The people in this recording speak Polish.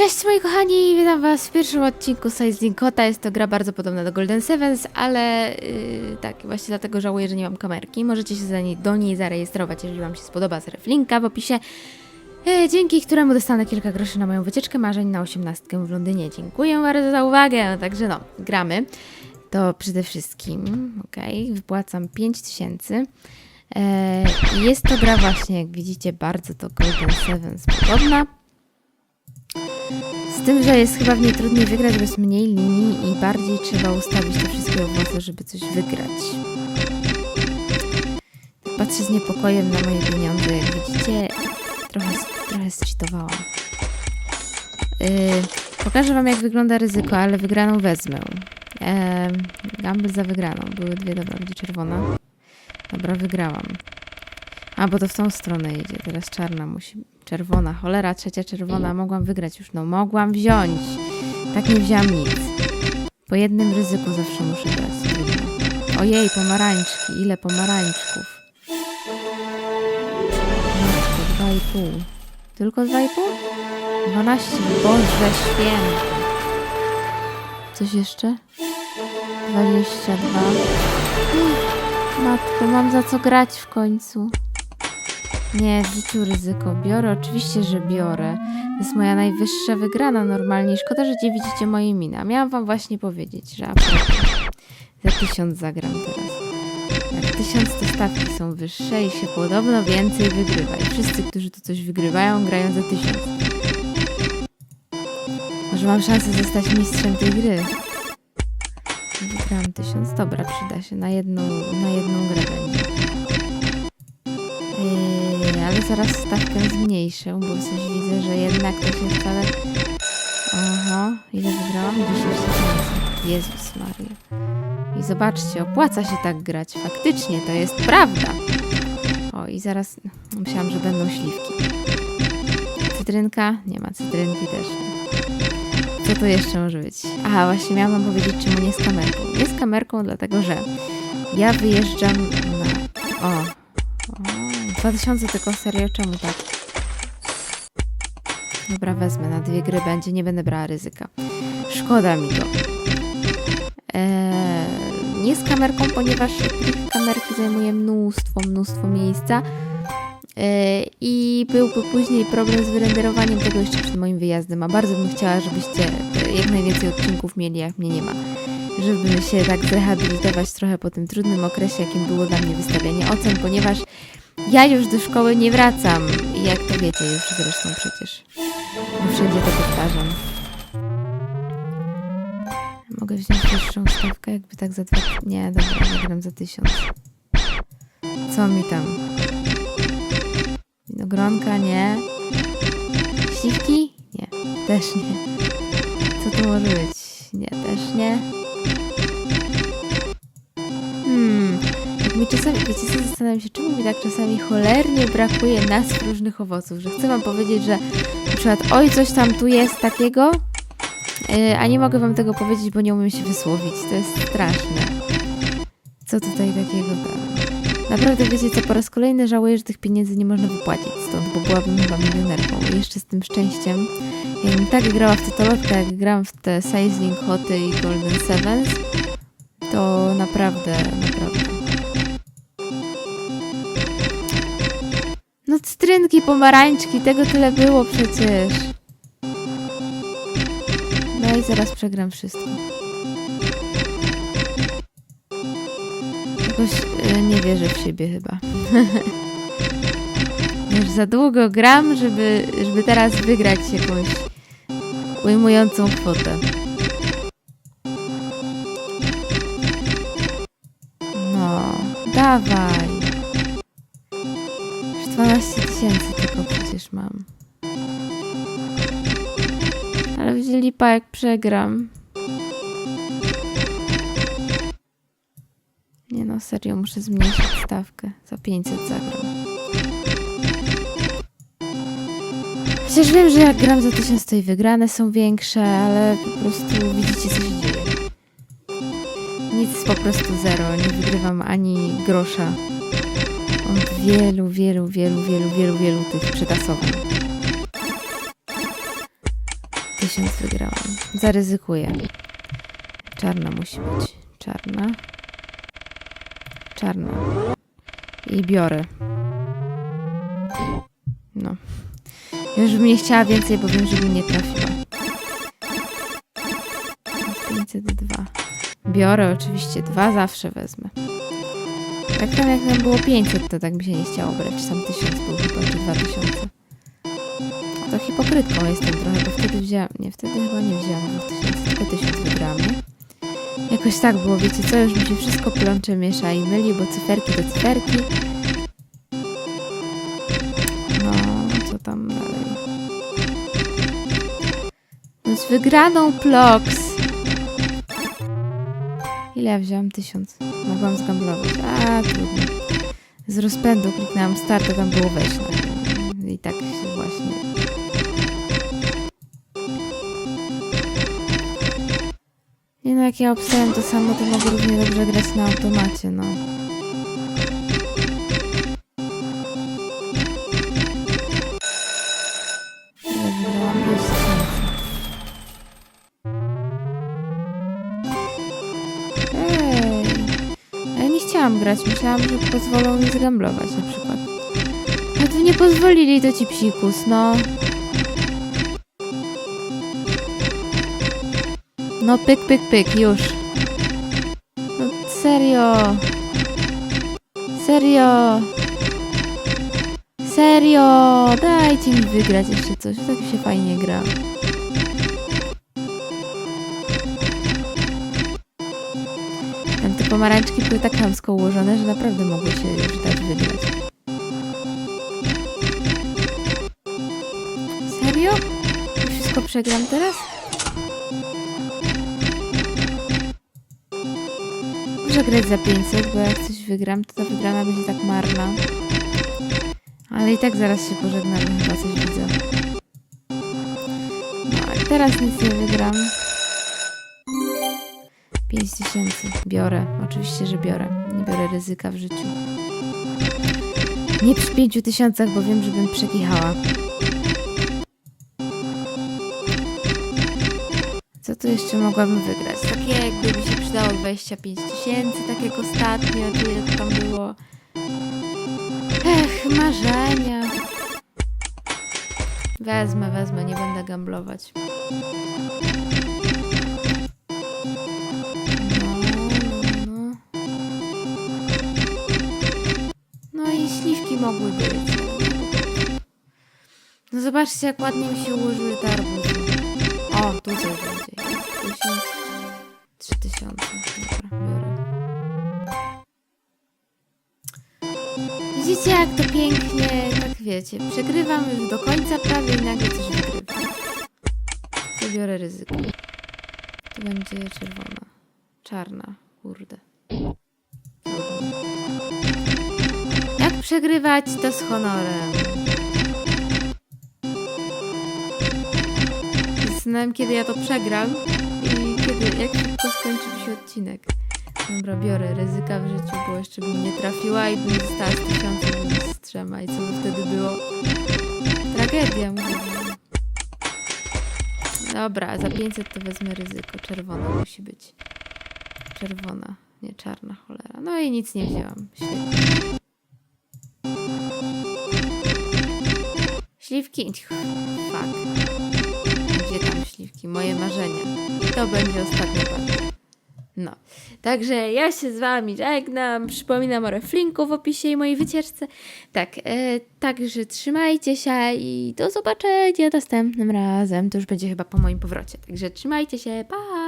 Cześć moi kochani, witam was w pierwszym odcinku Size Kota. Jest to gra bardzo podobna do Golden Sevens, ale yy, tak, właśnie dlatego żałuję, że nie mam kamerki. Możecie się za niej, do niej zarejestrować, jeżeli wam się spodoba, z linka w opisie, yy, dzięki któremu dostanę kilka groszy na moją wycieczkę marzeń na osiemnastkę w Londynie. Dziękuję bardzo za uwagę. Także no, gramy. To przede wszystkim, okej, wypłacam 5000. E, i jest to gra właśnie, jak widzicie, bardzo do Golden Sevens podobna. Z tym, że jest chyba w niej trudniej wygrać, bo jest mniej linii i bardziej trzeba ustawić te wszystkie owoce, żeby coś wygrać. Patrzę z niepokojem na moje pieniądze. Jak widzicie, trochę, trochę zcheatowałam. Yy, pokażę wam, jak wygląda ryzyko, ale wygraną wezmę. Yy, gamble za wygraną. Były dwie, dobra, będzie czerwona. Dobra, wygrałam. A, bo to w tą stronę jedzie. Teraz czarna musi. Czerwona, cholera, trzecia czerwona. Mogłam wygrać już. No, mogłam wziąć. Tak nie wzięłam nic. Po jednym ryzyku zawsze muszę grać. Ojej, pomarańczki. Ile pomarańczków? Matko, dwa i pół. Tylko dwa i pół? Dwanaście. Boże święty. Coś jeszcze? Dwadzieścia dwa. Matko, mam za co grać w końcu. Nie, w życiu ryzyko biorę. Oczywiście, że biorę. To jest moja najwyższa wygrana normalnie. Szkoda, że nie widzicie mojej mina. Miałam wam właśnie powiedzieć, że za tysiąc zagram teraz. Jak tysiąc to stawki są wyższe i się podobno więcej wygrywa. I wszyscy, którzy tu coś wygrywają, grają za tysiąc. Może mam szansę zostać mistrzem tej gry. Wygrałam tysiąc. Dobra, przyda się. Na jedną, na jedną grę będzie. Ale zaraz stawkę zmniejszę, bo coś widzę, że jednak to się wcale... Oho, ile wygrałam? 10 tysięcy. Jezus Maria. I zobaczcie, opłaca się tak grać. Faktycznie, to jest prawda. O, i zaraz... Myślałam, że będą śliwki. Cytrynka? Nie ma cytrynki też. Nie. Co to jeszcze może być? Aha, właśnie miałam wam powiedzieć, czemu nie z kamerką. Nie z kamerką, dlatego że ja wyjeżdżam na... O 2000 tylko serio, czemu tak? Dobra, wezmę, na dwie gry będzie, nie będę brała ryzyka. Szkoda mi go. Eee, nie z kamerką, ponieważ kamerki zajmuje mnóstwo, mnóstwo miejsca. Eee, I byłby później problem z wyrenderowaniem tego jeszcze przed moim wyjazdem, a bardzo bym chciała, żebyście e, jak najwięcej odcinków mieli, jak mnie nie ma. Żeby się tak zrehabilitować trochę po tym trudnym okresie, jakim było dla mnie wystawianie ocen, ponieważ ja już do szkoły nie wracam. Jak to wiecie już zresztą przecież. Wszędzie to powtarzam. Mogę wziąć wyższą stawkę, jakby tak za dwa... Nie, dobra, zagram za tysiąc. Co mi tam? Winogronka, nie. Śliwki? Nie, też nie. Co to może być? Nie, też nie. Mi czasami, wiecie co, zastanawiam się, czemu mi tak czasami cholernie brakuje nazw różnych owoców, że chcę wam powiedzieć, że na przykład oj, coś tam tu jest takiego, yy, a nie mogę wam tego powiedzieć, bo nie umiem się wysłowić, to jest straszne. Co tutaj takiego tam? Naprawdę wiecie co, po raz kolejny żałuję, że tych pieniędzy nie można wypłacić stąd, bo byłabym chyba milionerką. I jeszcze z tym szczęściem, jakbym tak grała w totolotkę, jak grałam w te Sizing Hoty i Golden Sevens, to naprawdę, naprawdę. No cytrynki, pomarańczki, tego tyle było przecież. No i zaraz przegram wszystko. Jakoś y, nie wierzę w siebie chyba. Już za długo gram, żeby, żeby teraz wygrać jakąś ujmującą kwotę. No, dawaj. Już 12 tysięcy tylko przecież mam. Ale będzie lipa jak przegram. Nie no, serio, muszę zmniejszyć stawkę. Za 500 zagram. Chociaż wiem, że jak gram za 1000 to i wygrane są większe, ale po prostu widzicie co się dzieje. Nic po prostu zero, nie wygrywam ani grosza. Wielu, wielu, wielu, wielu, wielu, wielu tych przetasowań. Tysiąc wygrałam. Zaryzykuję. Czarna musi być. Czarna. Czarna. I biorę. No. Już bym nie chciała więcej, bo wiem, że nie trafiła. 502. Biorę oczywiście. Dwa zawsze wezmę. Tak tam jak nam było 500, to tak mi się nie chciało brać. Sam 1000 był chyba, czy 2000. To hipokrytką jestem trochę, bo wtedy wzięłam... Nie, wtedy chyba nie wzięłam 2000, tylko 1000 wygrałam? Jakoś tak było, wiecie co? Już mi się wszystko plącze, miesza i myli, bo cyferki to cyferki. No, co tam dalej? No z wygraną Plox. Ile ja wziąłam? Tysiąc. Mogłam zgamblować. A, trudno. Z rozpędu kliknęłam start, a tam było wejść I tak się właśnie... Nie no, jak ja obstawiam to samo, to mogę równie dobrze grać na automacie, no. Grać, myślałam, że pozwolą mi zgamblować na przykład. Ale tu nie pozwolili, to ci psikus, no. No pyk, pyk, pyk, już. No serio. Serio. Serio. Dajcie mi wygrać jeszcze coś. Tak się fajnie gra. Pomarańczki były tak chamsko ułożone, że naprawdę mogły się już dać wygrać. Serio? Wszystko przegram teraz? Muszę grać za 500, bo jak coś wygram, to ta wygrana będzie tak marna. Ale i tak zaraz się pożegnamy, chyba coś widzę. No, teraz nic nie wygram. 5000. Biorę. Oczywiście, że biorę. Nie biorę ryzyka w życiu. Nie przy 5000, bo wiem, że bym przekichała. Co tu jeszcze mogłabym wygrać? Takie jakby mi się przydało 25 tysięcy, tak jak ostatnio, czy ile to tam było. Ech, marzenia. Wezmę, wezmę, nie będę gamblować. Mogły być. No zobaczcie, jak ładnie mi się ułożyły te arbuzy. O, tu coś będzie. Tysiąc, trzy tysiące. Dobra, biorę. Widzicie, jak to pięknie, tak wiecie, przegrywam już do końca prawie i nagle coś wygrywam. To biorę ryzyko. To będzie czerwona. Czarna, kurde. Przegrywać, to z honorem. Zastanawiam, kiedy ja to przegram i kiedy, jak szybko skończy mi się odcinek. Dobra, biorę ryzyka w życiu, bo jeszcze bym nie trafiła i bym została z tysiącem z trzema i co by wtedy było? Tragedia, mówię. Dobra, za 500 to wezmę ryzyko. Czerwona musi być. Czerwona, nie czarna cholera. No i nic nie wzięłam. Świetnie. Śliwki? Fuck. Gdzie tam śliwki? Moje marzenia. To będzie ostatnia partia. No. Także ja się z wami żegnam. Przypominam o reflinku w opisie i mojej wycieczce. Tak, e, także trzymajcie się i do zobaczenia następnym razem. To już będzie chyba po moim powrocie. Także trzymajcie się. Pa!